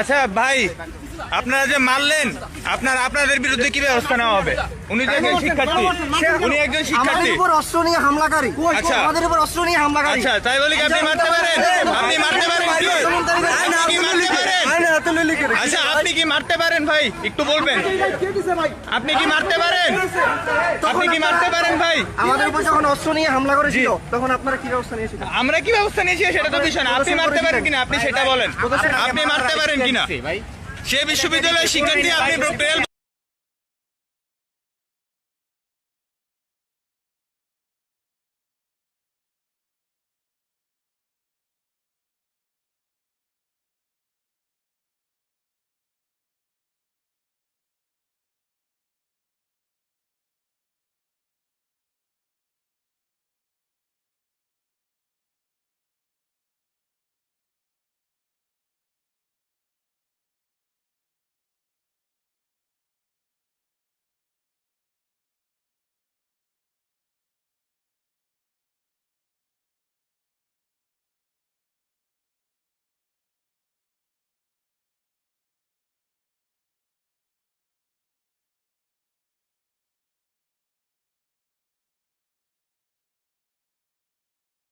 আচ্ছা ভাই আপনারা যে মারলেন আপনার আপনাদের বিরুদ্ধে কি ব্যবস্থা নেওয়া হবে? উনি যে একজন শিক্ষার্থী উনি একজন শিক্ষার্থী। উপর অস্ত্র নিয়ে হামলাকারী। আচ্ছা। আমাদের উপর অস্ত্র নিয়ে হামলাকারী। আচ্ছা তাই বলি আপনি মারতে পারেন? আপনি মারতে পারেন? আপনি মারতে পারেন আচ্ছা। আপনি কি মারতে পারেন ভাই? একটু বলবেন। আপনি কি মারতে পারেন? আপনি কি মারতে পারেন? ভাই। আমাদের উপর যখন অস্ত্র নিয়ে হামলা করেছিল তখন আপনারা কি ব্যবস্থা নিয়েছিলেন? আমরা কি ব্যবস্থা নিয়েছি সেটা তো বিষয় না। আপনি মারতে পারেন কিনা? আপনি সেটা বলেন। আপনি মারতে পারেন কিনা? সে বিশ্ববিদ্যালয়ের শিক্ষার্থী আপনি